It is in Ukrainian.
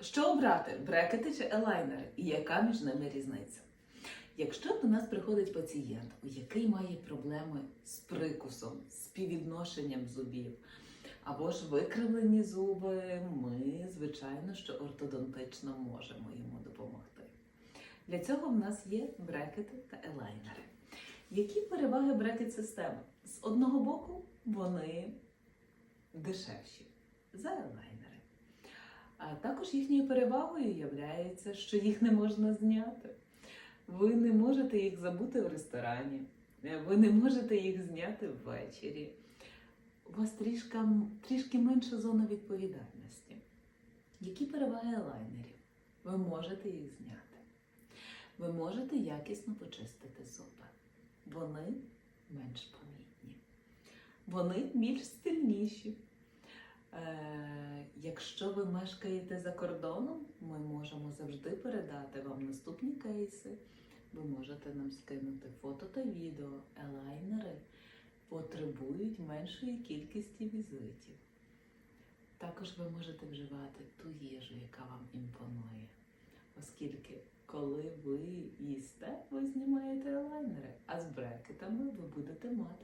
Що обрати брекети чи елайнери, і яка між ними різниця? Якщо до нас приходить пацієнт, який має проблеми з прикусом, з співвідношенням зубів, або ж викривлені зуби, ми, звичайно, що ортодонтично можемо йому допомогти. Для цього в нас є брекети та елайнери. Які переваги брекет-системи? З одного боку, вони дешевші за елайнери. Також їхньою перевагою є, що їх не можна зняти. Ви не можете їх забути в ресторані, ви не можете їх зняти ввечері. У вас трішки, трішки менша зона відповідальності. Які переваги елайнерів? Ви можете їх зняти. Ви можете якісно почистити зуби. Вони менш помітні. Вони більш стильніші. Якщо ви мешкаєте за кордоном, ми можемо завжди передати вам наступні кейси. Ви можете нам скинути фото та відео. Елайнери потребують меншої кількості візитів. Також ви можете вживати ту їжу, яка вам імпонує. Оскільки, коли ви їсте, ви знімаєте елайнери, а з брекетами ви будете мати.